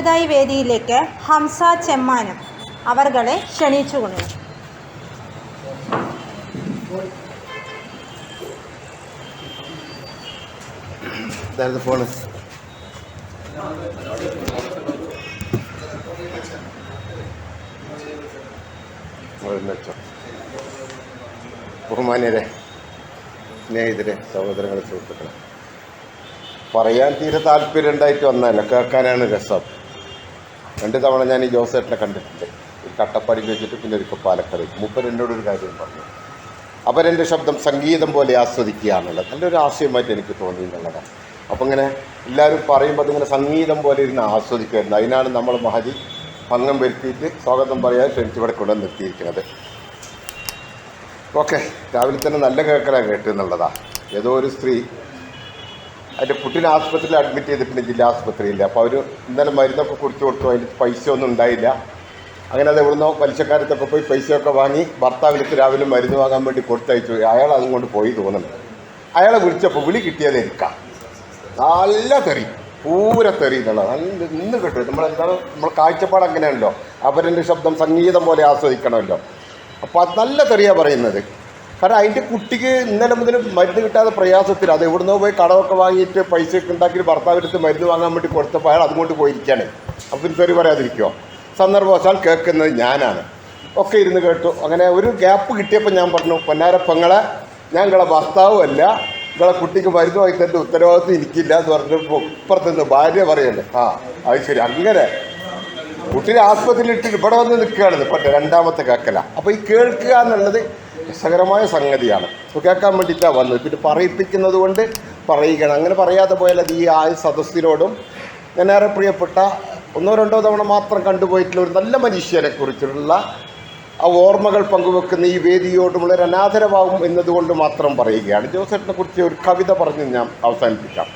അടുത്തതായി വേദിയിലേക്ക് ഹംസ ചെമ്മാനം അവർകളെ ക്ഷണിച്ചുകൊള്ളുന്നു കൊണ്ടു. ബഹുമാന്യരെ സ്നേഹിതരെ സഹോദരങ്ങളെ സുഹൃത്തുക്കളെ. പറയാൻ തീരെ താല്പര്യം ഉണ്ടായിട്ട് വന്നതല്ല. കേൾക്കാനാണ് രസം. രണ്ട് തവണ ഞാൻ ഈ ജോസേട്ടനെ കണ്ടിട്ടുണ്ട്. ഒരു കട്ടപ്പടി വെച്ചിട്ട് പിന്നെ ഒരു പാലക്കറി. മൂപ്പർ എന്നോടൊരു കാര്യം പറഞ്ഞു. അവരെന്റെ ശബ്ദം സംഗീതം പോലെ ആസ്വദിക്കുക എന്നുള്ളത് നല്ലൊരു ആശയമായിട്ട് എനിക്ക് തോന്നി എന്നുള്ളതാണ്. അപ്പം ഇങ്ങനെ എല്ലാവരും പറയുമ്പോൾ അതിങ്ങനെ സംഗീതം പോലെ ഇരുന്ന് ആസ്വദിക്കുമായിരുന്നു അതിനാണ് നമ്മൾ മഹജി ഭംഗം വരുത്തിയിട്ട് സ്വാഗതം പറയാൻ ക്ഷണിച്ച് ഇവിടെ കൊണ്ടുവന്ന് നിർത്തിയിരിക്കുന്നത്. ഓക്കെ രാവിലെ തന്നെ നല്ല കേൾക്കലാണ് കേട്ടു എന്നുള്ളതാണ് ഏതോ ഒരു സ്ത്രീ അതിന്റെ കുട്ടീനെ ആശുപത്രിയിൽ അഡ്മിറ്റ് ചെയ്തിട്ടുണ്ട് ജില്ലാ ആസ്പത്രിയിൽ അപ്പോൾ അവർ ഇന്നലെ മരുന്നൊക്കെ കുറിച്ച് കൊടുത്തു. അതിൽ പൈസ ഒന്നും ഉണ്ടായില്ല. അങ്ങനെ അത് എവിടുന്നോ പലിശക്കാരത്തൊക്കെ പോയി പൈസയൊക്കെ വാങ്ങി ഭർത്താവിലേക്ക് രാവിലെ മരുന്ന് വാങ്ങാൻ വേണ്ടി കൊടുത്തയച്ചു. അയാൾ അതും കൊണ്ട് പോയി തോന്നുന്നു. അയാളെ വിളിച്ചപ്പോൾ വിളി കിട്ടിയത് എനിക്കാ. നല്ല തെറി. പൂര തെറി എന്നുള്ളത്. നല്ല ഇന്ന് കിട്ടും. നമ്മളെന്താണ് നമ്മൾ കാഴ്ചപ്പാട് അങ്ങനെയാണല്ലോ. അവരുടെ ശബ്ദം സംഗീതം പോലെ ആസ്വദിക്കണമല്ലോ. അപ്പോൾ അത് നല്ല തെറിയാണ് പറയുന്നത്. കാരണം അതിന്റെ കുട്ടിക്ക് ഇന്നലെ മുതൽ മരുന്ന് കിട്ടാതെ പ്രയാസത്തിൽ അത് എവിടുന്നോ പോയി കടമൊക്കെ വാങ്ങിയിട്ട് പൈസ ഒക്കെ ഉണ്ടാക്കി ഭർത്താവിനടുത്ത് മരുന്ന് വാങ്ങാൻ വേണ്ടി കൊടുത്തപ്പോൾ അയാൾ അതുകൊണ്ട് പോയിരിക്കുകയാണ്. അപ്പം തെറി പറയാതിരിക്കുമോ സന്ദർഭവശാൽ കേൾക്കുന്നത് ഞാനാണ്. ഒക്കെ ഇരുന്ന് കേട്ടു. അങ്ങനെ ഒരു ഗ്യാപ്പ് കിട്ടിയപ്പോൾ ഞാൻ പറഞ്ഞു പൊന്നാരപ്പങ്ങളെ ഞാൻ നിങ്ങളെ ഭർത്താവും അല്ല. നിങ്ങളെ കുട്ടിക്ക് മരുന്ന് വാങ്ങി ഉത്തരവാദിത്വം എനിക്കില്ല എന്ന് പറഞ്ഞപ്പോൾ ഇപ്പുറത്തുനിന്ന് ഭാര്യ പറയല്ലേ ആ അത് ശരി. അങ്ങനെ കുട്ടീനെ ആസ്പത്രിയിൽ ഇട്ടിട്ട് ഇവിടെ വന്ന് നിൽക്കുകയാണ് ഇപ്പം രണ്ടാമത്തെ കേക്കല. അപ്പോൾ ഈ കേൾക്കുക എന്നുള്ളത് രസകരമായ സംഗതിയാണ്. കേൾക്കാൻ വേണ്ടിയിട്ടാണ് വന്നത്. പിന്നെ പറയിപ്പിക്കുന്നത് കൊണ്ട് പറയുകയാണ്. അങ്ങനെ പറയാതെ പോയാൽ അത് ഈ ആ സദസ്സിനോടും ഞാനേറെ പ്രിയപ്പെട്ട ഒന്നോ രണ്ടോ തവണ മാത്രം കണ്ടുപോയിട്ടുള്ള ഒരു നല്ല മനുഷ്യരെ കുറിച്ചുള്ള ആ ഓർമ്മകൾ പങ്കുവെക്കുന്ന ഈ വേദിയോടുമുള്ള ഒരു അനാദരവാകും എന്നതുകൊണ്ട് മാത്രം പറയുകയാണ്. ജോസഫിനെ കുറിച്ച് ഒരു കവിത പറഞ്ഞ് ഞാൻ അവസാനിപ്പിക്കാം.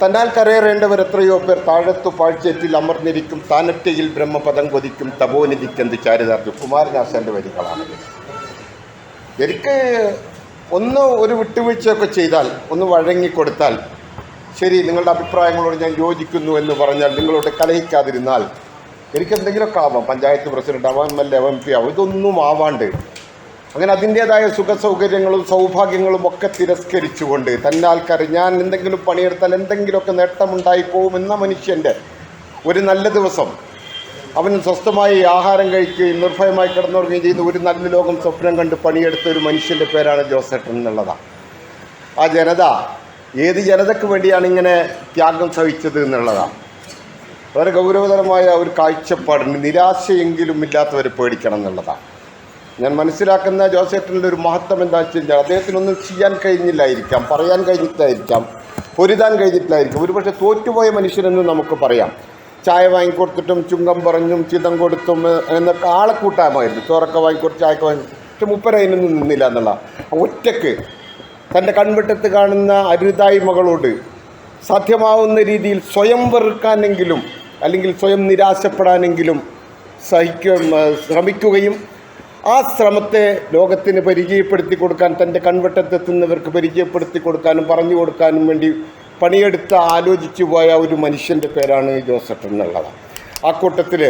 തന്നാൽ കരയേറേണ്ടവർ എത്രയോ പേർ താഴത്തു പാഴ്ചേറ്റിൽ അമർന്നിരിക്കും. താനറ്റയിൽ ബ്രഹ്മപദം കൊതിക്കും. തപോനിധിക്കെന്ത് ചാരിതാർത്ഥ്യം? കുമാരനാശാന്റെ വരികളാണ്. എനിക്ക് ഒന്ന് ഒരു വിട്ടുവീഴ്ചയൊക്കെ ചെയ്താൽ ഒന്ന് വഴങ്ങിക്കൊടുത്താൽ ശരി നിങ്ങളുടെ അഭിപ്രായങ്ങളോട് ഞാൻ യോജിക്കുന്നു എന്ന് പറഞ്ഞാൽ നിങ്ങളോട് കലഹിക്കാതിരുന്നാൽ എനിക്ക് എന്തെങ്കിലുമൊക്കെ ആവാം. പഞ്ചായത്ത് പ്രസിഡന്റ് ആവാം M L A M P ആവാം ഇതൊന്നും ആവാണ്ട്. അങ്ങനെ അതിന്റേതായ സുഖ സൗകര്യങ്ങളും സൗഭാഗ്യങ്ങളും ഒക്കെ തിരസ്കരിച്ചുകൊണ്ട് തന്നാൽക്കാർ ഞാൻ എന്തെങ്കിലും പണിയെടുത്താൽ എന്തെങ്കിലുമൊക്കെ നേട്ടമുണ്ടായി പോകുമെന്ന മനുഷ്യന്റെ ഒരു നല്ല ദിവസം അവൻ സ്വസ്ഥമായി ആഹാരം കഴിക്കുകയും നിർഭയമായി കിടന്നുറങ്ങുകയും ചെയ്യുന്ന ഒരു നല്ല ലോകം സ്വപ്നം കണ്ട് പണിയെടുത്ത ഒരു മനുഷ്യന്റെ പേരാണ് ജോസേട്ടൻ എന്നുള്ളതാണ് ആ ജനത ഏത് ജനതയ്ക്ക് വേണ്ടിയാണ് ഇങ്ങനെ ത്യാഗം സഹിച്ചത് എന്നുള്ളതാണ് വളരെ ഗൗരവതരമായ ഒരു കാഴ്ചപ്പാടുണ്ട്. നിരാശയെങ്കിലും ഇല്ലാത്തവരെ പേടിക്കണം എന്നുള്ളതാണ് ഞാൻ മനസ്സിലാക്കുന്ന ജോസേട്ടന്റെ ഒരു മഹത്വം എന്താണെന്ന് വെച്ച് കഴിഞ്ഞാൽ അദ്ദേഹത്തിനൊന്നും ചെയ്യാൻ കഴിഞ്ഞില്ലായിരിക്കാം പറയാൻ കഴിഞ്ഞിട്ടായിരിക്കാം പൊരുതാൻ കഴിഞ്ഞിട്ടില്ലായിരിക്കും. ഒരുപക്ഷെ തോറ്റുപോയ മനുഷ്യനെന്ന് നമുക്ക് പറയാം. ചായ വാങ്ങിക്കൊടുത്തിട്ടും ചുങ്കം പറഞ്ഞും ചിതം കൊടുത്തും എന്നൊക്കെ ആളെ കൂട്ടാമായിരുന്നു. ചോറൊക്കെ വാങ്ങിക്കൊടുത്ത് ചായക്ക് വാങ്ങി പക്ഷെ മുപ്പരതിനൊന്നും നിന്നില്ല എന്നുള്ള ഒറ്റയ്ക്ക് തന്റെ കൺവെട്ടത്ത് കാണുന്ന അരുതായ്മകളോട് സാധ്യമാവുന്ന രീതിയിൽ സ്വയം വെറുക്കാനെങ്കിലും അല്ലെങ്കിൽ സ്വയം നിരാശപ്പെടാനെങ്കിലും സഹിക്കും ശ്രമിക്കുകയും ആ ശ്രമത്തെ ലോകത്തിന് പരിചയപ്പെടുത്തി കൊടുക്കാൻ തന്റെ കൺവെട്ടത്തെത്തുന്നവർക്ക് പരിചയപ്പെടുത്തി കൊടുക്കാനും പറഞ്ഞു കൊടുക്കാനും വേണ്ടി പണിയെടുത്ത് ആലോചിച്ചു പോയ ഒരു മനുഷ്യന്റെ പേരാണ് ജോസഫ് എന്നുള്ളത്. ആ കൂട്ടത്തിൽ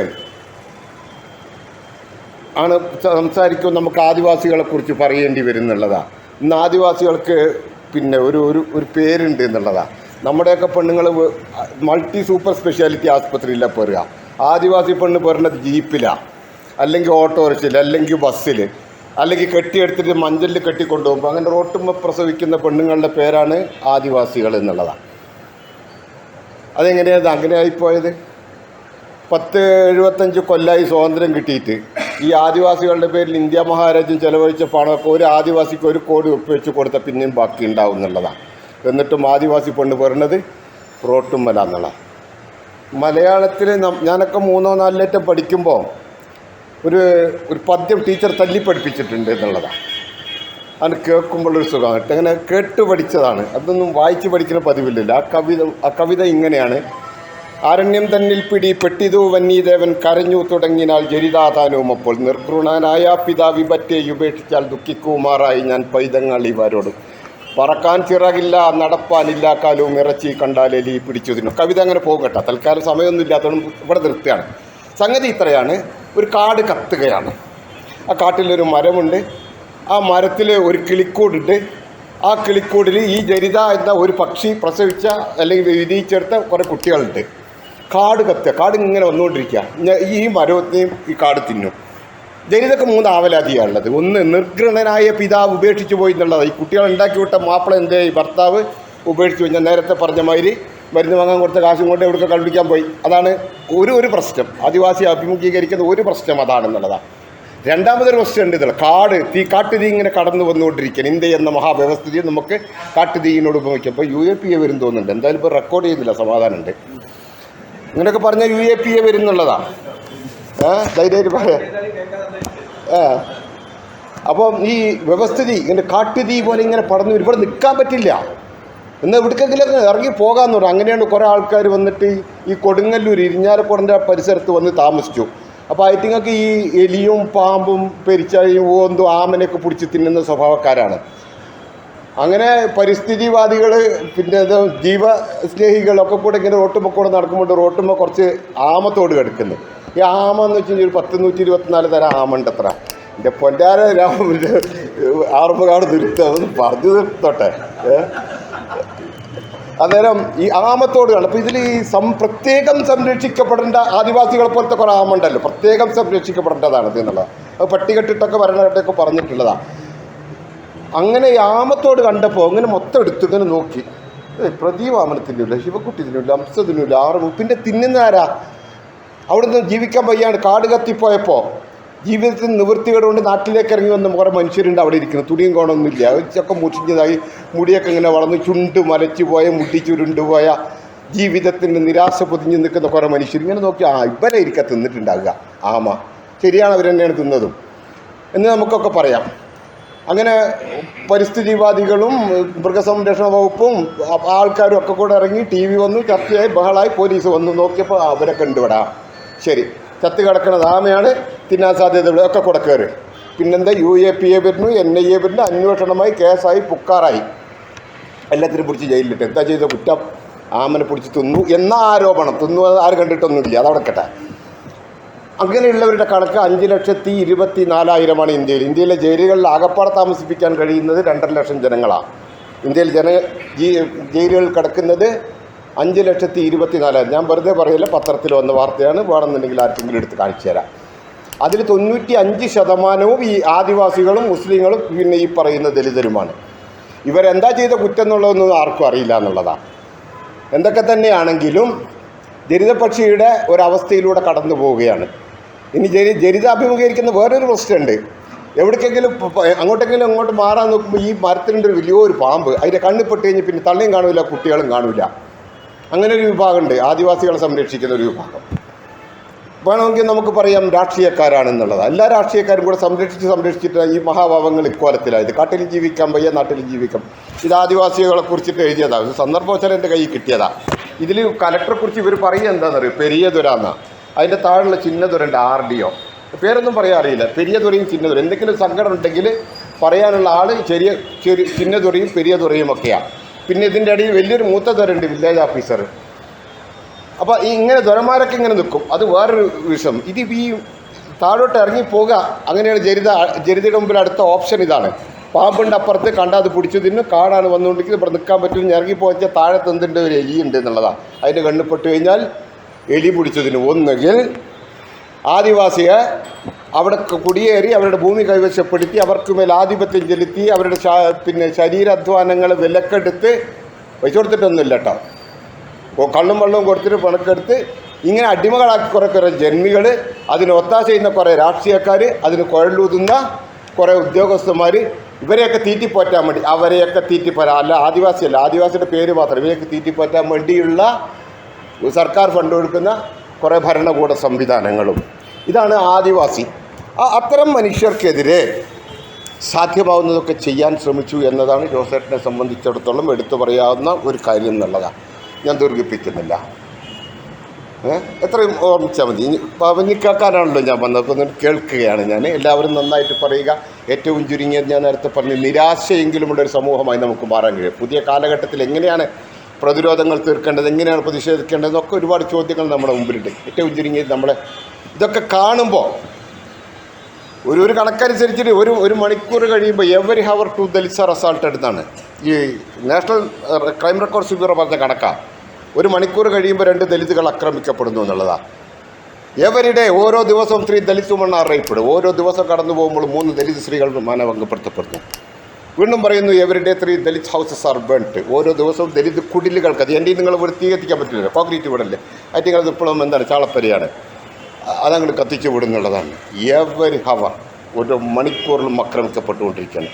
ആണ് സംസാരിക്കും നമുക്ക് ആദിവാസികളെക്കുറിച്ച് പറയേണ്ടി വരുന്നുള്ളതാണ് ഇന്ന് ആദിവാസികൾക്ക് പിന്നെ ഒരു ഒരു ഒരു പേരുണ്ട് എന്നുള്ളതാണ് നമ്മുടെയൊക്കെ പെണ്ണുങ്ങൾ മൾട്ടി സൂപ്പർ സ്പെഷ്യാലിറ്റി ആസ്പത്രിയിലാണ് പോരുക. ആദിവാസി പെണ്ണ് പോരുന്നത് ജീപ്പിലാണ് അല്ലെങ്കിൽ ഓട്ടോറിക്ഷയിൽ അല്ലെങ്കിൽ ബസ്സിൽ അല്ലെങ്കിൽ കെട്ടിയെടുത്തിട്ട് മഞ്ചലിൽ കെട്ടിക്കൊണ്ടുപോകുമ്പോൾ അങ്ങനെ റോട്ടുമ്പ പ്രസവിക്കുന്ന പെണ്ണുങ്ങളുടെ പേരാണ് ആദിവാസികൾ എന്നുള്ളതാണ്. അതെങ്ങനെയാണ് അങ്ങനെ ആയിപ്പോയത് പത്ത് എഴുപത്തഞ്ച് കൊല്ലായി സ്വാതന്ത്ര്യം കിട്ടിയിട്ട് ഈ ആദിവാസികളുടെ പേരിൽ ഇന്ത്യ മഹാരാജ്യം ചെലവഴിച്ച പണമൊക്കെ ഒരു ആദിവാസിക്ക് ഒരു കോടി ഒപ്പുവെച്ച് കൊടുത്താൽ പിന്നെയും ബാക്കി ഉണ്ടാവും എന്നുള്ളതാണ്. എന്നിട്ടും ആദിവാസി പെണ്ണ് പറയണത് റോട്ടുമ്മല എന്നുള്ളതാണ്. മലയാളത്തിൽ ഞാനൊക്കെ മൂന്നോ നാലിലേറ്റം പഠിക്കുമ്പോൾ ഒരു ഒരു പദ്യം ടീച്ചർ തല്ലി പഠിപ്പിച്ചിട്ടുണ്ട് എന്നുള്ളതാണ്. അത് കേൾക്കുമ്പോഴൊരു സുഖമാണ്. അങ്ങനെ കേട്ട് പഠിച്ചതാണ്. അതൊന്നും വായിച്ച് പഠിക്കുന്ന പതിവില്ലല്ലോ. ആ കവിത ആ കവിത ഇങ്ങനെയാണ്. ആരണ്യം തന്നിൽ പിടി പെട്ടിതു വന്നീദേവൻ കരഞ്ഞു തുടങ്ങിയാൽ ജരിതാതാനവും അപ്പോൾ നിർഘൃണനായ പിതാവി പറ്റേ ഉപേക്ഷിച്ചാൽ ദുഃഖിക്കുമാറായി ഞാൻ പൈതങ്ങൾ ഇവരോട്. പറക്കാൻ ചിറകില്ല നടപ്പാനില്ല കാലവും ഇറച്ചി കണ്ടാലെലി പിടിച്ചു തിന്നു. കവിത അങ്ങനെ പോകും കേട്ടോ. തൽക്കാലം സമയമൊന്നും ഇല്ലാത്തതുകൊണ്ട് ഇവിടെ നിർത്തുകയാണ്. സംഗതി ഇത്രയാണ്. ഒരു കാട് കത്തുകയാണ്. ആ കാട്ടിലൊരു മരമുണ്ട്. ആ മരത്തിൽ ഒരു കിളിക്കൂടുണ്ട്. ആ കിളിക്കൂടിൽ ഈ ജരിത എന്ന ഒരു പക്ഷി പ്രസവിച്ച അല്ലെങ്കിൽ വിരിയിച്ചെടുത്ത കുറേ കുട്ടികളുണ്ട്. കാട് കത്തുക. കാട് ഇങ്ങനെ വന്നുകൊണ്ടിരിക്കുക. ഈ മരത്തെയും ഈ കാട് തിന്നും. ജനിതക്ക് മൂന്ന് ആവലാതിയാണുള്ളത് ഒന്ന് നിർഘൃണനായ പിതാവ് ഉപേക്ഷിച്ചു പോയി എന്നുള്ളത് ഈ കുട്ടികൾ ഉണ്ടാക്കി വിട്ട മാപ്പിള എന്തേ ഭർത്താവ് ഉപേക്ഷിച്ചു ഞാൻ നേരത്തെ പറഞ്ഞ മാതിരി മരുന്ന് വാങ്ങാൻ കൊടുത്ത കാശും കൊണ്ട് എവിടെ കണ്ടുപിടിക്കാൻ പോയി. അതാണ് ഒരു ഒരു പ്രശ്നം. ആദിവാസി അഭിമുഖീകരിക്കുന്ന ഒരു പ്രശ്നം അതാണെന്നുള്ളതാണ്. രണ്ടാമതൊരു പ്രശ്നം ഉണ്ട് ഇതല്ല കാട് തീ കാട്ടുതീ ഇങ്ങനെ കടന്നു വന്നുകൊണ്ടിരിക്കുകയാണ്. ഇന്ത്യ എന്ന മഹാവ്യവസ്ഥിതിയെ നമുക്ക് കാട്ടുതീയിനോട് ഉപമിക്കാം അപ്പോൾ യു എ പി എ വരും തോന്നുന്നുണ്ട്. എന്തായാലും ഇപ്പോൾ റെക്കോർഡ് ചെയ്യുന്നില്ല സമാധാനമുണ്ട്. ഇങ്ങനെയൊക്കെ പറഞ്ഞാൽ യു എ പി എ വരുന്നുള്ളതാണ് ധൈര്യമായിട്ട് പറയാം. അപ്പം ഈ വ്യവസ്ഥിതി ഇങ്ങനെ കാട്ടുതീ പോലെ ഇങ്ങനെ പടന്നു. ഇവിടെ നിൽക്കാൻ പറ്റില്ല. എന്നാൽ എവിടേക്കെങ്കിലും ഇറങ്ങി പോകാമെന്ന് പറഞ്ഞു. അങ്ങനെയാണ് കുറേ ആൾക്കാർ വന്നിട്ട് ഈ കൊടുങ്ങല്ലൂർ ഇരിഞ്ഞാലക്കുടന്റെ പരിസരത്ത് വന്ന് താമസിച്ചു. അപ്പോൾ ഐറ്റിങ്ങൾക്ക് ഈ എലിയും പാമ്പും പെരിച്ചഴിയും ഓന്തും ആമനൊക്കെ പിടിച്ച് തിന്നുന്ന സ്വഭാവക്കാരാണ്. അങ്ങനെ പരിസ്ഥിതിവാദികൾ പിന്നെ ജീവസ്നേഹികളൊക്കെ കൂടെ ഇങ്ങനെ റോട്ടുമ്പോൾ കൂടെ നടക്കുമ്പോൾ റോട്ടുമ്പോൾ കുറച്ച് ആമത്തോട് കിടക്കുന്നു. ഈ ആമ എന്ന് വെച്ച് കഴിഞ്ഞാൽ ഒരു പത്ത് നൂറ്റി ഇരുപത്തിനാല് തരം ആമ ഉണ്ട് അത്ര എന്റെ പൊന്നാര രാമന്റെ ആറുമ്പകാട് ദുരിതം പറഞ്ഞു നിർത്തോട്ടെ? അന്നേരം ഈ ആമത്തോട് കാണും. അപ്പോൾ ഇതിൽ ഈ സം പ്രത്യേകം സംരക്ഷിക്കപ്പെടേണ്ട ആദിവാസികളെ പോലത്തെ കുറേ ആമ ഉണ്ടല്ലോ. പ്രത്യേകം സംരക്ഷിക്കപ്പെടേണ്ടതാണ് എന്നുള്ളത്. അത് പട്ടികെട്ടിട്ടൊക്കെ വരണവരുടെയൊക്കെ പറഞ്ഞിട്ടുള്ളതാണ്. അങ്ങനെ ഈ ആമത്തോട് കണ്ടപ്പോൾ അങ്ങനെ മൊത്തം എടുത്ത് ഇങ്ങനെ നോക്കി. ഏയ് പ്രദീപ് അംസത്തിനുമില്ല ആറ് പിന്നെ തിന്നുന്നാരാ അവിടുന്ന് ജീവിക്കാൻ വയ്യാണ് കാട് കത്തിപ്പോയപ്പോൾ ജീവിതത്തിൽ നിവൃത്തികേട് കൊണ്ട് നാട്ടിലേക്ക് ഇറങ്ങി വന്ന കുറേ മനുഷ്യരുണ്ട് അവിടെ ഇരിക്കുന്നത് തുണിയും കോണൊന്നുമില്ല. ഒക്കെ മുറിഞ്ഞതായി മുടിയൊക്കെ ഇങ്ങനെ വളർന്ന് ചുണ്ട് മലച്ചു പോയ മുട്ടി ചുരുണ്ട് പോയ ജീവിതത്തിന്റെ നിരാശ പൊതിഞ്ഞ് നിൽക്കുന്ന കുറേ മനുഷ്യർ. ഇങ്ങനെ നോക്കി ആ ഇവരെ ഇരിക്കുക തിന്നിട്ടുണ്ടാകുക ആമ. ശരിയാണ് അവർ തന്നെയാണ് തിന്നതും. എന്ന് നമുക്കൊക്കെ പറയാം. അങ്ങനെ പരിസ്ഥിതിവാദികളും മൃഗസംരക്ഷണ വകുപ്പും ആൾക്കാരും ഒക്കെ കൂടെ ഇറങ്ങി ടി വി വന്നു ചർച്ചയായി ബഹളായി പോലീസ് വന്നു നോക്കിയപ്പോൾ അവരെ ഉണ്ട് ഇവിടെ ശരി. ചത്ത് കിടക്കുന്നത് ആമയാണ് തിന്നാൻ സാധ്യത ഒക്കെ കൂടെ പിന്നെന്താ യു എ പി എ വരുന്നു എൻ ഐ എ വരുന്നു അന്വേഷണമായി കേസായി പുക്കാറായി. എല്ലാത്തിനും പിടിച്ച് ജയിലിലിട്ട്. എന്താ ചെയ്ത കുറ്റം? ആമനെ പിടിച്ച് തിന്നു എന്ന ആരോപണം. തിന്നു ആരും കണ്ടിട്ടൊന്നുമില്ല. അതവിടെ അങ്ങനെയുള്ളവരുടെ കണക്ക് അഞ്ച് ലക്ഷത്തി ഇരുപത്തി നാലായിരമാണ് ഇന്ത്യയിൽ. ഇന്ത്യയിലെ ജയിലുകളിൽ ആകപ്പാടെ താമസിപ്പിക്കാൻ കഴിയുന്നത് രണ്ടര ലക്ഷം ജനങ്ങളാണ്. ഇന്ത്യയിൽ ജന ജീ ജയിലുകളിൽ കിടക്കുന്നത് അഞ്ച് ലക്ഷത്തി ഇരുപത്തി നാലായിരം ഞാൻ വെറുതെ പറയില്ല പത്രത്തിൽ വന്ന വാർത്തയാണ്. വേണമെന്നുണ്ടെങ്കിൽ ആർക്കെങ്കിലും എടുത്ത് കാണിച്ചു തരാം. അതിൽ തൊണ്ണൂറ്റി അഞ്ച് ശതമാനവും ഈ ആദിവാസികളും മുസ്ലിങ്ങളും പിന്നെ ഈ പറയുന്ന ദലിതരുമാണ്. ഇവരെന്താ ചെയ്ത കുറ്റം എന്നുള്ളതൊന്നും ആർക്കും അറിയില്ല എന്നുള്ളതാണ്. എന്തൊക്കെ തന്നെയാണെങ്കിലും ജരിതപക്ഷിയുടെ ഒരവസ്ഥയിലൂടെ കടന്നു പോവുകയാണ്. ഇനി ജരി ജരിത അഭിമുഖീകരിക്കുന്ന വേറൊരു പ്രശ്നമുണ്ട്. എവിടേക്കെങ്കിലും അങ്ങോട്ടെങ്കിലും അങ്ങോട്ട് മാറാൻ നോക്കുമ്പോൾ ഈ മരത്തിന്റെ ഒരു വലിയൊരു പാമ്പ്. അതിന്റെ കണ്ണിപ്പെട്ട് കഴിഞ്ഞ് പിന്നെ തള്ളിയും കാണില്ല കുട്ടികളും കാണില്ല അങ്ങനെ ഒരു വിഭാഗമുണ്ട്. ആദിവാസികളെ സംരക്ഷിക്കുന്ന ഒരു വിഭാഗം. വേണമെങ്കിൽ നമുക്ക് പറയാം രാഷ്ട്രീയക്കാരാണെന്നുള്ളത്. എല്ലാ രാഷ്ട്രീയക്കാരും കൂടെ സംരക്ഷിച്ച് സംരക്ഷിച്ചിട്ട് ഈ മഹാഭാവങ്ങൾ ഇക്കോലത്തിലായത് കാട്ടിൽ ജീവിക്കാൻ വയ്യ നാട്ടിൽ ജീവിക്കാം. ഇത് ആദിവാസികളെ കുറിച്ചിട്ട് എഴുതിയതാണ് സന്ദർഭവശാൽ എന്റെ കയ്യിൽ കിട്ടിയതാ. ഇതിൽ കലക്ടറെ കുറിച്ച് ഇവർ പറയുക എന്താണെന്നറിയോ പെരിയ ദുരാന്ന അതിന്റെ താഴെയുള്ള ചിന്നതുരണ്ട് ആർ ഡി ഒ. പേരൊന്നും പറയാൻ അറിയില്ല. പെരിയ ദുരയും ചിന്നതുര എന്തെങ്കിലും സങ്കടം ഉണ്ടെങ്കിൽ പറയാനുള്ള ആൾ ചെറിയ ചെറിയ ചിന്നതുറയും പെരിയ തുറയും ഒക്കെയാണ് പിന്നെ ഇതിന്റെ ഇടയിൽ വലിയൊരു മൂത്ത ദ്വരുണ്ട് വില്ലേജ് ഓഫീസർ അപ്പോൾ ഈ ഇങ്ങനെ ദ്വരന്മാരൊക്കെ ഇങ്ങനെ നിൽക്കും അത് വേറൊരു വിഷയം ഇത് ഈ താഴോട്ട് ഇറങ്ങി പോകുക അങ്ങനെയാണ് ജരിത ജരിതയുടെ മുമ്പിൽ അടുത്ത ഓപ്ഷൻ ഇതാണ്. പാമ്പിന്റെ അപ്പുറത്ത് കണ്ടാൽ അത് പിടിച്ചു തിന്നു കാടാണ് വന്നുകൊണ്ടെങ്കിൽ ഇവിടെ നിൽക്കാൻ പറ്റില്ല ഇറങ്ങി പോകാൻ താഴെ എന്തുണ്ട് ഒരു എലിയുണ്ട് എന്നുള്ളതാണ് അതിന്റെ കണ്ണിപ്പെട്ട് കഴിഞ്ഞാൽ എലി പിടിച്ചു തിന്നു. ഒന്നുകിൽ ആദിവാസിയെ അവിടെ കുടിയേറി അവരുടെ ഭൂമി കൈവശപ്പെടുത്തി അവർക്ക് മേൽ ആധിപത്യം ചെലുത്തി അവരുടെ പിന്നെ ശരീരാധ്വാനങ്ങൾ വിലക്കെടുത്ത് പൈസ കൊടുത്തിട്ടൊന്നുമില്ല കേട്ടോ. കള്ളും വെള്ളവും കൊടുത്തിട്ട് പണക്കെടുത്ത് ഇങ്ങനെ അടിമകളാക്കി കുറേ കുറേ ജന്മികൾ അതിന് ഒത്താശ ചെയ്യുന്ന കുറേ രാഷ്ട്രീയക്കാർ അതിന് കുഴലൂതുന്ന കുറേ ഉദ്യോഗസ്ഥന്മാർ ഇവരെയൊക്കെ തീറ്റിപ്പോറ്റാൻ വേണ്ടി അവരെയൊക്കെ തീറ്റിപ്പോരാ അല്ല ആദിവാസിയല്ല ആദിവാസിയുടെ പേര് മാത്രം ഇവരെയൊക്കെ തീറ്റിപ്പോറ്റാൻ വേണ്ടിയുള്ള സർക്കാർ ഫണ്ട് കൊടുക്കുന്ന കുറേ ഭരണകൂട സംവിധാനങ്ങളും. ഇതാണ് ആദിവാസി. അത്തരം മനുഷ്യർക്കെതിരെ സാധ്യമാവുന്നതൊക്കെ ചെയ്യാൻ ശ്രമിച്ചു എന്നതാണ് ജോസേട്ടനെ സംബന്ധിച്ചിടത്തോളം എടുത്തു പറയാവുന്ന ഒരു കാര്യം എന്നുള്ളതാണ് ഞാൻ ദീർഘിപ്പിക്കുന്നില്ല? എത്രയും ഓർമ്മിച്ചാൽ മതി. കേൾക്കാനാണല്ലോ ഞാൻ വന്നത്. അപ്പോൾ കേൾക്കുകയാണ് ഞാൻ. എല്ലാവരും നന്നായിട്ട് പറയുക. ഏറ്റവും ചുരുങ്ങിയത് ഞാൻ നേരത്തെ പറഞ്ഞു നിരാശയെങ്കിലുമുള്ള ഒരു സമൂഹമായി നമുക്ക് മാറാൻ കഴിയും. പുതിയ കാലഘട്ടത്തിൽ എങ്ങനെയാണ് പ്രതിരോധങ്ങൾ തീർക്കേണ്ടത് എങ്ങനെയാണ് പ്രതിഷേധിക്കേണ്ടത് എന്നൊക്കെ ഒരുപാട് ചോദ്യങ്ങൾ നമ്മുടെ മുമ്പിലുണ്ട്. ഏറ്റവും ചുരുങ്ങിയത് നമ്മളെ ഇതൊക്കെ കാണുമ്പോൾ ഒരു ഒരു കണക്കനുസരിച്ചിട്ട് ഒരു ഒരു മണിക്കൂർ കഴിയുമ്പോൾ every hour two Dalits are എടുത്താണ്. ഈ നാഷണൽ ക്രൈം റെക്കോർഡ്സ് ബ്യൂറോ പറഞ്ഞ കണക്കാണ് ഒരു മണിക്കൂർ കഴിയുമ്പോൾ രണ്ട് ദലിതുകൾ ആക്രമിക്കപ്പെടുന്നു എന്നുള്ളതാണ് എവരിടെ ഓരോ ദിവസവും സ്ത്രീ ദലിത് വുമൺ അറിയപ്പെടും ഓരോ ദിവസം കടന്നു പോകുമ്പോൾ മൂന്ന് ദലിത് സ്ത്രീകൾ മാനഭംഗപ്പെടുത്തപ്പെടുന്നു വീണ്ടും പറയുന്നു every day three Dalit houses are burnt ഓരോ ദിവസവും ദലിത് കുടിലുകൾക്ക് അത് എന്റെ നിങ്ങൾ വൃത്തിയെത്തിക്കാൻ പറ്റില്ല കോൺക്രീറ്റ് വീടല്ലേ ആയിട്ട് ഇപ്പോഴും എന്താണ്? ചാളപ്പരിയാണ്. അതങ്ങോട്ട് കത്തിച്ചു വിടുന്നുള്ളതാണ്. എവരി ഹവർ ഒരു മണിക്കൂറിലും ആക്രമിക്കപ്പെട്ടുകൊണ്ടിരിക്കുകയാണ്.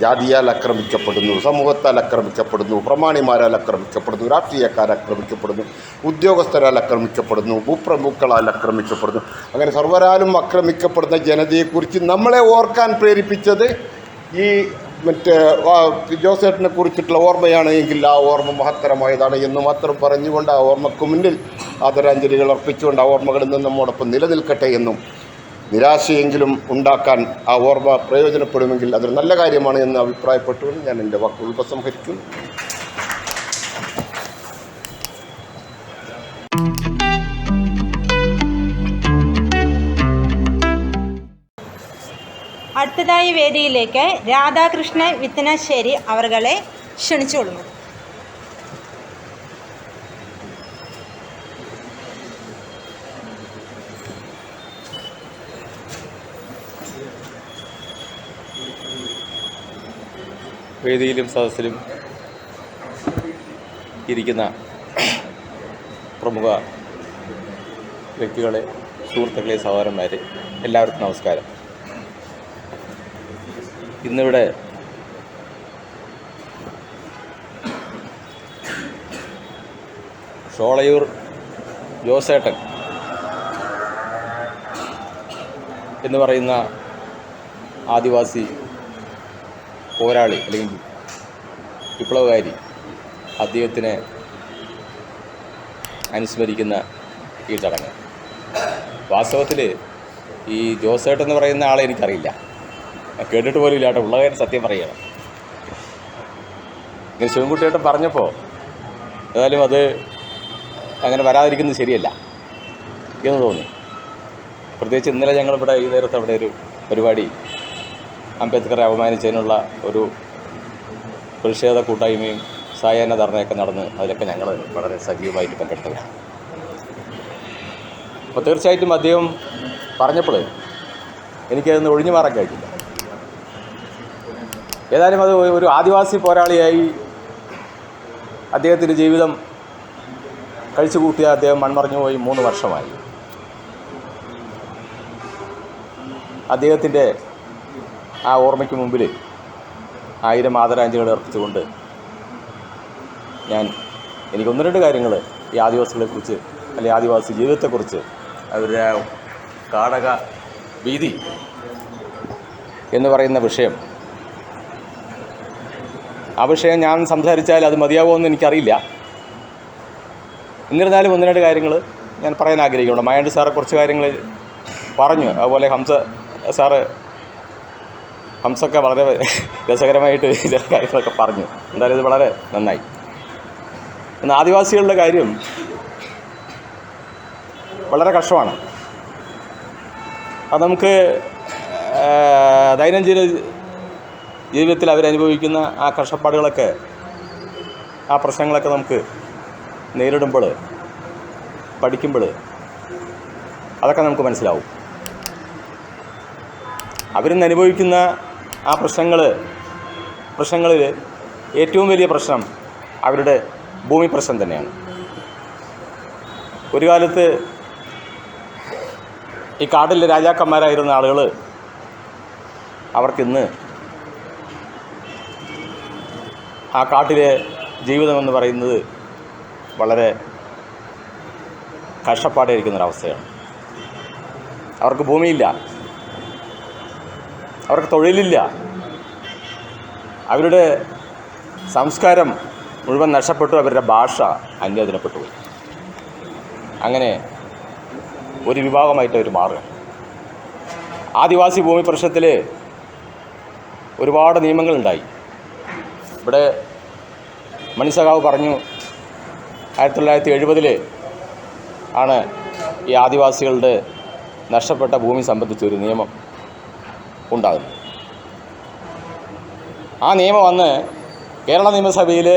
ജാതിയാൽ ആക്രമിക്കപ്പെടുന്നു സമൂഹത്താൽ ആക്രമിക്കപ്പെടുന്നു പ്രമാണിമാരാൽ ആക്രമിക്കപ്പെടുന്നു രാഷ്ട്രീയക്കാർ ആക്രമിക്കപ്പെടുന്നു ഉദ്യോഗസ്ഥരാൽ ആക്രമിക്കപ്പെടുന്നു ഭൂപ്രമുക്കളാൽ ആക്രമിക്കപ്പെടുന്നു. അങ്ങനെ സർവരാലും ആക്രമിക്കപ്പെടുന്ന ജനതയെക്കുറിച്ച് നമ്മളെ ഓർക്കാൻ പ്രേരിപ്പിച്ചത് ഈ മറ്റേ ജോസേട്ടിനെ കുറിച്ചിട്ടുള്ള ഓർമ്മയാണ് എങ്കിൽ ആ ഓർമ്മ മഹത്തരമായതാണ് എന്ന് മാത്രം പറഞ്ഞുകൊണ്ട് ആ ഓർമ്മക്ക് മുന്നിൽ ആദരാഞ്ജലികൾ അർപ്പിച്ചുകൊണ്ട് ആ ഓർമ്മകളിൽ നിന്ന് നമ്മോടൊപ്പം നിലനിൽക്കട്ടെ എന്നും നിരാശയെങ്കിലും ഉണ്ടാക്കാൻ ആ ഓർമ്മ പ്രയോജനപ്പെടുമെങ്കിൽ അതൊരു നല്ല കാര്യമാണ് എന്ന് അഭിപ്രായപ്പെട്ടുകൊണ്ട് ഞാൻ എന്റെ വാക്കുകൾ ഉപസംഹരിക്കും അടുത്തതായി വേദിയിലേക്ക് രാധാകൃഷ്ണ വിത്തനശ്ശേരി അവർകളെ ക്ഷണിച്ചുകൊള്ളുന്നു. വേദിയിലും സദസ്സിലും ഇരിക്കുന്ന പ്രമുഖ വ്യക്തികളെ സുഹൃത്തുക്കളെ സഹോദരന്മാരെ എല്ലാവർക്കും നമസ്കാരം. ഇന്നിവിടെ ഷോളയൂർ ജോസേട്ടൻ എന്ന് പറയുന്ന ആദിവാസി പോരാളി അല്ലെങ്കിൽ വിപ്ലവകാരി അദ്ദേഹത്തിനെ അനുസ്മരിക്കുന്ന ഈ ചടങ്ങ്. വാസ്തവത്തിൽ ഈ ജോസേട്ട് എന്ന് പറയുന്ന ആളെ എനിക്കറിയില്ല. കേട്ടിട്ട് പോലും ഇല്ലാട്ടോ. ഉള്ള കാര്യം സത്യം പറയുകയാണ് ഇങ്ങനെ ശിവൻകുട്ടിയേട്ടൻ പറഞ്ഞപ്പോൾ ഏതായാലും അത് അങ്ങനെ വരാതിരിക്കുന്നത് ശരിയല്ല. എന്ന് തോന്നി. പ്രത്യേകിച്ച് ഇന്നലെ ഞങ്ങളിവിടെ ഈ നേരത്തെ അവിടെ ഒരു പരിപാടി അംബേദ്കറെ അപമാനിച്ചതിനുള്ള ഒരു പ്രതിഷേധ കൂട്ടായ്മയും സായാഹ്ന ധർണയൊക്കെ നടന്ന് അതിലൊക്കെ ഞങ്ങൾ വളരെ സജീവമായിട്ട് പങ്കെടുത്തവരാണ്. അപ്പോൾ തീർച്ചയായിട്ടും അദ്ദേഹം പറഞ്ഞപ്പോൾ എനിക്കതൊന്ന് ഒഴിഞ്ഞു മാറാൻ കഴിഞ്ഞില്ല. ഏതായാലും അത് ഒരു ആദിവാസി പോരാളിയായി അദ്ദേഹത്തിന്റെ ജീവിതം കഴിച്ചു കൂട്ടിയ അദ്ദേഹം മൺമറഞ്ഞു പോയി മൂന്ന് വർഷമായി. അദ്ദേഹത്തിന്റെ ആ ഓർമ്മയ്ക്ക് മുമ്പിൽ ആയിരം ആദരാഞ്ജലികൾ അർപ്പിച്ചുകൊണ്ട് ഞാൻ എനിക്ക് ഒന്ന് രണ്ട് കാര്യങ്ങൾ ഈ ആദിവാസികളെക്കുറിച്ച് അല്ലെങ്കിൽ ആദിവാസി ജീവിതത്തെക്കുറിച്ച് അവരുടെ കാടക വീതി എന്ന് പറയുന്ന വിഷയം ആ വിഷയം ഞാൻ സംസാരിച്ചാൽ അത് മതിയാവുമെന്ന് എനിക്കറിയില്ല. എന്നിരുന്നാലും ഒന്ന് രണ്ട് കാര്യങ്ങൾ ഞാൻ പറയാൻ ആഗ്രഹിക്കുന്നുണ്ട്. മായാണ്ടി സാറ് കുറച്ച് കാര്യങ്ങൾ പറഞ്ഞു. അതുപോലെ ഹംസ സാറ് ഹംസൊക്കെ വളരെ രസകരമായിട്ട് ചില കാര്യങ്ങളൊക്കെ പറഞ്ഞു. എന്തായാലും ഇത് വളരെ നന്നായി. എന്നാൽ ആദിവാസികളുടെ കാര്യം വളരെ കഷ്ടമാണ്. അത് നമുക്ക് ദൈനംദിന ജീവിതത്തിൽ അവരനുഭവിക്കുന്ന ആ കഷ്ടപ്പാടുകളൊക്കെ ആ പ്രശ്നങ്ങളൊക്കെ നമുക്ക് നേരിടുമ്പോൾ പഠിക്കുമ്പോൾ അതൊക്കെ നമുക്ക് മനസ്സിലാവും. അവരിന്ന് അനുഭവിക്കുന്ന ആ പ്രശ്നങ്ങൾ പ്രശ്നങ്ങളിൽ ഏറ്റവും വലിയ പ്രശ്നം അവരുടെ ഭൂമി പ്രശ്നം തന്നെയാണ്. ഒരു കാലത്ത് ഈ കാടിലെ രാജാക്കന്മാരായിരുന്ന ആളുകൾ അവർക്കിന്ന് ആ കാട്ടിലെ ജീവിതമെന്ന് പറയുന്നത് വളരെ കഷ്ടപ്പാടായിരിക്കുന്നൊരവസ്ഥയാണ് അവർക്ക് ഭൂമിയില്ല. അവർക്ക് തൊഴിലില്ല. അവരുടെ സംസ്കാരം മുഴുവൻ നഷ്ടപ്പെട്ടു. അവരുടെ ഭാഷ അന്യോദനപ്പെട്ടു പോയി അങ്ങനെ ഒരു വിഭാഗമായിട്ട് അവർ മാറുക. ആദിവാസി ഭൂമി പ്രശ്നത്തിൽ ഒരുപാട് നിയമങ്ങളുണ്ടായി. ഇവിടെ മണിസഖാവ് പറഞ്ഞു ആയിരത്തി തൊള്ളായിരത്തി എഴുപതിൽ ആണ് ഈ ആദിവാസികളുടെ നഷ്ടപ്പെട്ട ഭൂമി സംബന്ധിച്ചൊരു നിയമം ഉണ്ടാകുന്നത്. ആ നിയമം വന്ന് കേരള നിയമസഭയിൽ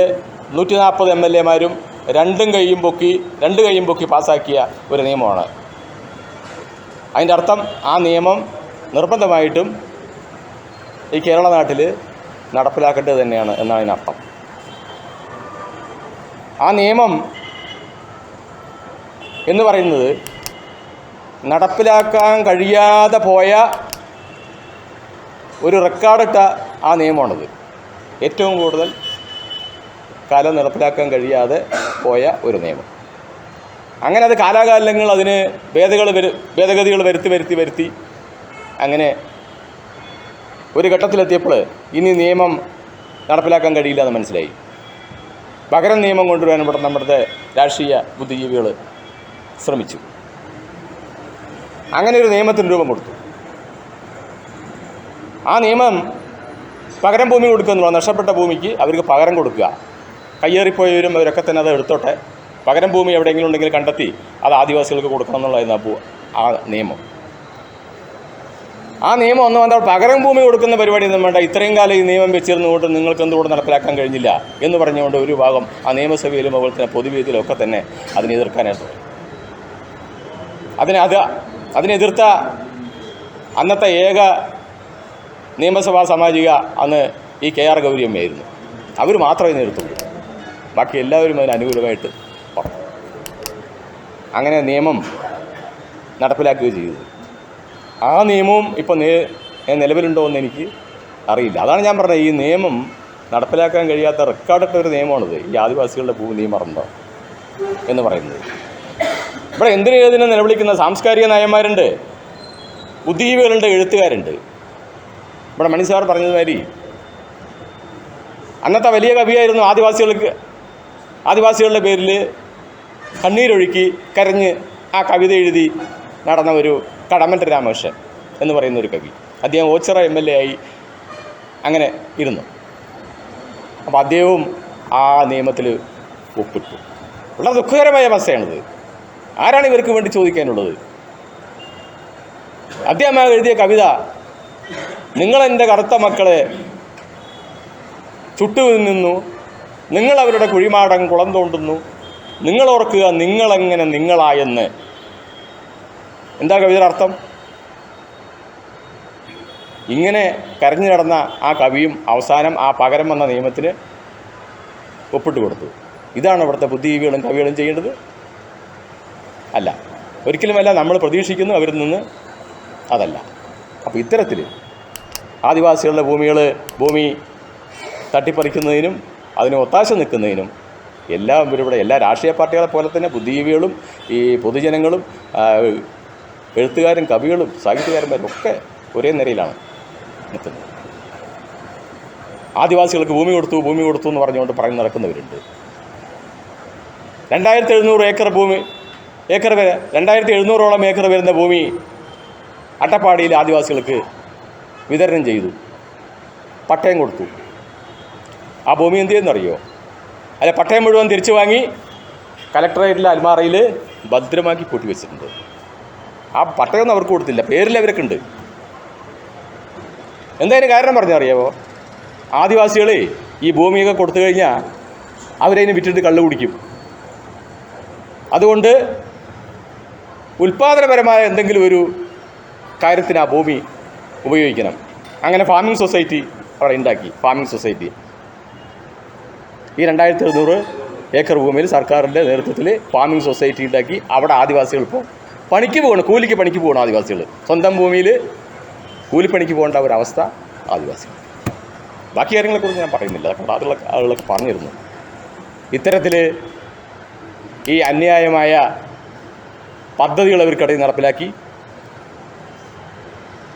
നൂറ്റി നാൽപ്പത് എം എൽ എമാരും രണ്ടും കൈയും പൊക്കി രണ്ട് കൈയും പൊക്കി പാസ്സാക്കിയ ഒരു നിയമമാണ്. അതിന്റെ അർത്ഥം ആ നിയമം നിർബന്ധമായിട്ടും ഈ കേരള നാട്ടിൽ നടപ്പിലാക്കേണ്ടത് തന്നെയാണ് എന്നാണ് അതിനർത്ഥം. ആ നിയമം എന്ന് പറയുന്നത് നടപ്പിലാക്കാൻ കഴിയാതെ പോയ ഒരു റെക്കോർഡിട്ട ആ നിയമമാണത്. ഏറ്റവും കൂടുതൽ കാലം നടപ്പിലാക്കാൻ കഴിയാതെ പോയ ഒരു നിയമം. അങ്ങനെ അത് കാലാകാലങ്ങൾ അതിന് ഭേദകൾ വരു ഭേദഗതികൾ വരുത്തി വരുത്തി വരുത്തി അങ്ങനെ ഒരു ഘട്ടത്തിലെത്തിയപ്പോൾ ഇനി നിയമം നടപ്പിലാക്കാൻ കഴിയില്ല എന്ന് മനസ്സിലായി. പകരം നിയമം കൊണ്ടുവരാൻ ഇവിടെ നമ്മുടെ രാഷ്ട്രീയ ബുദ്ധിജീവികൾ ശ്രമിച്ചു. അങ്ങനെ ഒരു നിയമത്തിന് രൂപം കൊടുത്തു. ആ നിയമം പകരം ഭൂമി കൊടുക്കുക എന്നുള്ളത് നഷ്ടപ്പെട്ട ഭൂമിക്ക് അവർക്ക് പകരം കൊടുക്കുക. കയ്യേറിപ്പോയവരും അവരൊക്കെ തന്നെ അത് എടുത്തോട്ടെ. പകരം ഭൂമി എവിടെയെങ്കിലും ഉണ്ടെങ്കിൽ കണ്ടെത്തി അത് ആദിവാസികൾക്ക് കൊടുക്കണം എന്നുള്ളതായിരുന്നു ആ നിയമം. ആ നിയമം ഒന്ന് വന്നാൽ പകരം ഭൂമി കൊടുക്കുന്ന പരിപാടി ഒന്നും വേണ്ട. ഇത്രയും കാലം ഈ നിയമം വെച്ചിരുന്നുകൊണ്ട് നിങ്ങൾക്ക് എന്തുകൊണ്ട് നടപ്പിലാക്കാൻ കഴിഞ്ഞില്ല എന്ന് പറഞ്ഞുകൊണ്ട് ഒരു ഭാഗം ആ നിയമസഭയിലും അതുപോലെ തന്നെ പൊതുവേദിയിലും ഒക്കെ തന്നെ അതിനെ എതിർക്കാനായിട്ട്. അതിനെ അത് അതിനെതിർത്ത അന്നത്തെ ഏക നിയമസഭാ സാമാജിക അന്ന് ഈ കെ ആർ ഗൗരിയമ്മയായിരുന്നു അവർ മാത്രമേ ഇതിനെ ബാക്കി എല്ലാവരും അതിന് അനുകൂലമായിട്ട് അങ്ങനെ നിയമം നടപ്പിലാക്കുകയും ചെയ്തു. ആ നിയമവും ഇപ്പോൾ നേ നിലവിലുണ്ടോ എന്ന് എനിക്ക് അറിയില്ല. അതാണ് ഞാൻ പറഞ്ഞത്. ഈ നിയമം നടപ്പിലാക്കാൻ കഴിയാത്ത റെക്കോർഡിട്ട ഒരു നിയമമാണിത്. ഈ ആദിവാസികളുടെ ഭൂമി നീ മറന്നോ എന്ന് പറയുന്നത്. ഇവിടെ എന്തിനു ഏതിനെ നിലവിളിക്കുന്ന സാംസ്കാരിക നയന്മാരുണ്ട്? ബുദ്ധിജീവികളുണ്ട് എഴുത്തുകാരുണ്ട്. ഇവിടെ മണിസാർ പറഞ്ഞതുമാതിരി അന്നത്തെ വലിയ കവിയായിരുന്നു ആദിവാസികൾക്ക് ആദിവാസികളുടെ പേരിൽ കണ്ണീരൊഴുക്കി കരഞ്ഞ് ആ കവിത എഴുതി നടന്ന ഒരു കടമറ്റ രാമകൃഷ്ണൻ എന്ന് പറയുന്ന ഒരു കവി. അദ്ദേഹം ഓച്ചിറ എം എൽ എ ആയി അങ്ങനെ ഇരുന്നു. അപ്പോൾ അദ്ദേഹവും ആ നിയമത്തിൽ ഒപ്പിട്ടു. വളരെ ദുഃഖകരമായ അവസ്ഥയാണിത്. ആരാണ് ഇവർക്ക് വേണ്ടി ചോദിക്കാനുള്ളത്? അദ്ദേഹം എഴുതിയ കവിത നിങ്ങളെന്റെ കറുത്ത മക്കളെ ചുട്ടു നിന്നു. നിങ്ങൾ അവരുടെ കുഴിമാടം കുളം തോണ്ടുന്നു. നിങ്ങളോർക്കുക നിങ്ങളെങ്ങനെ നിങ്ങളായെന്ന്. എന്താ കവിതയുടെ അർത്ഥം? ഇങ്ങനെ കരഞ്ഞു നടന്ന ആ കവിയും അവസാനം ആ പകരം വന്ന നിയമത്തിന് ഒപ്പിട്ട് കൊടുത്തു. ഇതാണ് ഇവിടുത്തെ ബുദ്ധിജീവികളും കവികളും ചെയ്യേണ്ടത്? അല്ല. ഒരിക്കലുമല്ല നമ്മൾ പ്രതീക്ഷിക്കുന്നു അവരിൽ നിന്ന് അതല്ല. അപ്പോൾ ഇത്തരത്തിൽ ആദിവാസികളുടെ ഭൂമികൾ ഭൂമി തട്ടിപ്പറിക്കുന്നതിനും അതിന് ഒത്താശ നിൽക്കുന്നതിനും എല്ലാം ഇവരിവിടെ എല്ലാ രാഷ്ട്രീയ പാർട്ടികളെ പോലെ തന്നെ ബുദ്ധിജീവികളും ഈ പൊതുജനങ്ങളും എഴുത്തുകാരും കവികളും സാഹിത്യകാരന്മാരും ഒക്കെ ഒരേ നിരയിലാണ് നിൽക്കുന്നത് ആദിവാസികൾക്ക് ഭൂമി കൊടുത്തു ഭൂമി കൊടുത്തു എന്ന് പറഞ്ഞുകൊണ്ട് പറഞ്ഞ് നടക്കുന്നവരുണ്ട്. രണ്ടായിരത്തി എഴുന്നൂറ് ഏക്കർ ഭൂമി ഏക്കർ വരെ രണ്ടായിരത്തി എഴുന്നൂറോളം ഏക്കർ വരുന്ന ഭൂമി അട്ടപ്പാടിയിലെ ആദിവാസികൾക്ക് വിതരണം ചെയ്തു. പട്ടയം കൊടുത്തു. ആ ഭൂമി എന്ത് ചെയ്യുന്നറിയോ അല്ലെ പട്ടയം മുഴുവൻ തിരിച്ചു വാങ്ങി കലക്ടറേറ്റിലെ അൽമാറയിൽ ഭദ്രമാക്കി പൂട്ടി വെച്ചിട്ടുണ്ട് ആ പട്ടയൊന്നും അവർക്ക് കൊടുത്തില്ല. പേരിൽ അവരൊക്കെ ഉണ്ട്. എന്തായാലും കാരണം പറഞ്ഞറിയാവോ? ആദിവാസികളെ ഈ ഭൂമിയൊക്കെ കൊടുത്തു കഴിഞ്ഞാൽ അവരതിനെ വിറ്റിട്ട് കള്ളു കുടിക്കും. അതുകൊണ്ട് ഉൽപാദനപരമായ എന്തെങ്കിലും ഒരു കാര്യത്തിന് ആ ഭൂമി ഉപയോഗിക്കണം. അങ്ങനെ ഫാമിംഗ് സൊസൈറ്റി അവിടെ ഉണ്ടാക്കി. ഫാമിംഗ് സൊസൈറ്റി ഈ രണ്ടായിരത്തി എഴുന്നൂറ് ഏക്കർ ഭൂമിയിൽ സർക്കാരിന്റെ നേതൃത്വത്തിൽ ഫാമിംഗ് സൊസൈറ്റി ഉണ്ടാക്കി. അവിടെ ആദിവാസികൾ ഇപ്പോൾ പണിക്ക് പോകണം കൂലിക്ക് പണിക്ക് പോകണം ആദിവാസികൾ സ്വന്തം ഭൂമിയിൽ കൂലിപ്പണിക്ക് പോകേണ്ട ഒരവസ്ഥ ആദിവാസികൾ. ബാക്കി കാര്യങ്ങളെക്കുറിച്ച് ഞാൻ പറയുന്നില്ല. അതൊക്കെ ആളുകളെ ആളുകളൊക്കെ പറഞ്ഞിരുന്നു. ഇത്തരത്തിൽ ഈ അന്യായമായ പദ്ധതികൾ അവർക്കിടയിൽ നടപ്പിലാക്കി.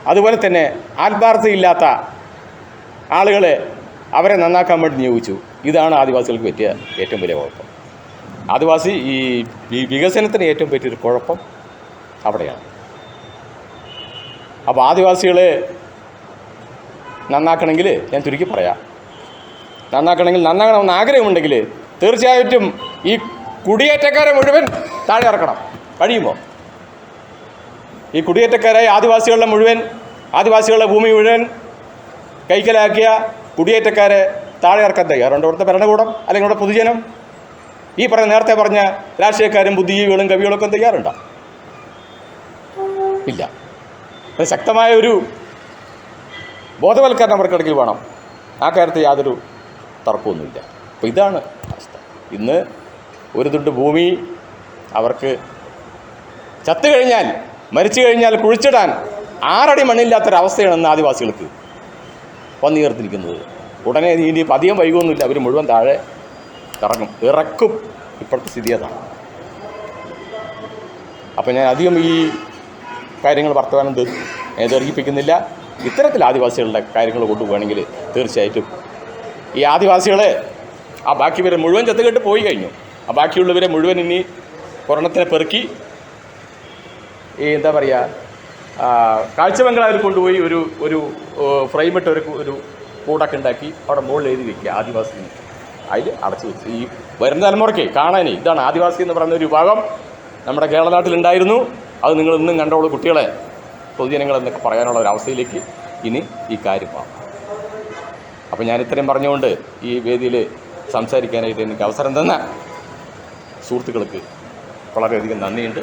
അതുപോലെ തന്നെ ആത്മാർത്ഥതയില്ലാത്ത ആളുകളെ അവരെ നന്നാക്കാൻ വേണ്ടി നിയോഗിച്ചു. ഇതാണ് ആദിവാസികൾക്ക് പറ്റിയ ഏറ്റവും വലിയ കുഴപ്പം. ആദിവാസി ഈ വികസനത്തിന് ഏറ്റവും പറ്റിയൊരു കുഴപ്പം അവിടെയാണ്. അപ്പോൾ ആദിവാസികളെ നന്നാക്കണമെങ്കിൽ ഞാൻ ചുരുക്കി പറയാം. നന്നാക്കണമെങ്കിൽ നന്നാക്കണമെന്ന് ആഗ്രഹമുണ്ടെങ്കിൽ തീർച്ചയായിട്ടും ഈ കുടിയേറ്റക്കാരെ മുഴുവൻ താഴെ ഇറക്കണം. കഴിയുമോ? ഈ കുടിയേറ്റക്കാരായ ആദിവാസികളുടെ മുഴുവൻ ആദിവാസികളുടെ ഭൂമി മുഴുവൻ കൈക്കലാക്കിയ കുടിയേറ്റക്കാരെ താഴെ ഇറക്കാൻ തയ്യാറുണ്ട്. ഇവിടുത്തെ ഭരണകൂടം അല്ലെങ്കിൽ ഇവിടെ പൊതുജനം? ഈ പറഞ്ഞ നേരത്തെ പറഞ്ഞ രാഷ്ട്രീയക്കാരും ബുദ്ധിജീവികളും കവികളൊക്കെ തയ്യാറുണ്ടോ? ഇല്ല അത് ശക്തമായ ഒരു ബോധവൽക്കരണം അവർക്കിടയ്ക്ക് വേണം. ആ കാര്യത്തിൽ യാതൊരു തർക്കമൊന്നുമില്ല. അപ്പോൾ ഇതാണ് അവസ്ഥ. ഇന്ന് ഒരു തുണ്ട് ഭൂമി അവർക്ക് ചത്തു കഴിഞ്ഞാൽ മരിച്ചു കഴിഞ്ഞാൽ കുഴിച്ചിടാൻ ആറടി മണ്ണില്ലാത്തൊരവസ്ഥയാണ് ഇന്ന് ആദിവാസികൾക്ക് വന്നുയർത്തിരിക്കുന്നത് ഉടനെ ഇനി അധികം വൈകുമൊന്നുമില്ല അവർ മുഴുവൻ താഴെ ഇറങ്ങും. ഇറക്കും. ഇപ്പോഴത്തെ സ്ഥിതി അതാണ്. അപ്പം ഞാൻ അധികം ഈ കാര്യങ്ങൾ വർത്തമാനം ദീർഘിപ്പിക്കുന്നില്ല ഇത്തരത്തിൽ ആദിവാസികളുടെ കാര്യങ്ങൾ കൊണ്ടുപോവുകയാണെങ്കിൽ തീർച്ചയായിട്ടും ഈ ആദിവാസികളെ ആ ബാക്കിവരെ മുഴുവൻ ചത്തുകെട്ട് പോയി കഴിഞ്ഞു. ആ ബാക്കിയുള്ളവരെ മുഴുവൻ ഇനി ഒരെണ്ണത്തിനെ പെറുക്കി ഈ എന്താ പറയുക കാഴ്ച ബംഗ്ലാവിൽ കൊണ്ടുപോയി ഒരു ഒരു ഫ്രെയിമിട്ട് ഒരു ഒരു കൂടൊക്കെ ഉണ്ടാക്കി അവിടെ മുകളിൽ എഴുതി വെക്കുക ആദിവാസി. അതിൽ അടച്ചു വെച്ചു. ഈ വരുന്ന തലമുറയ്ക്ക് കാണാനേ ഇതാണ് ആദിവാസി എന്ന് പറയുന്ന ഒരു വിഭാഗം നമ്മുടെ കേരളനാട്ടിലുണ്ടായിരുന്നു അത് നിങ്ങൾ ഇന്നും കണ്ടോളൂ കുട്ടികളെ. പൊതുജനങ്ങൾ എന്നൊക്കെ പറയാനുള്ള ഒരു ഇനി ഈ കാര്യം മാറും അപ്പോൾ ഞാൻ ഇത്രയും പറഞ്ഞുകൊണ്ട് ഈ വേദിയിൽ സംസാരിക്കാനായിട്ട് എനിക്ക് അവസരം തന്ന സുഹൃത്തുക്കൾക്ക് വളരെയധികം നന്ദിയുണ്ട്.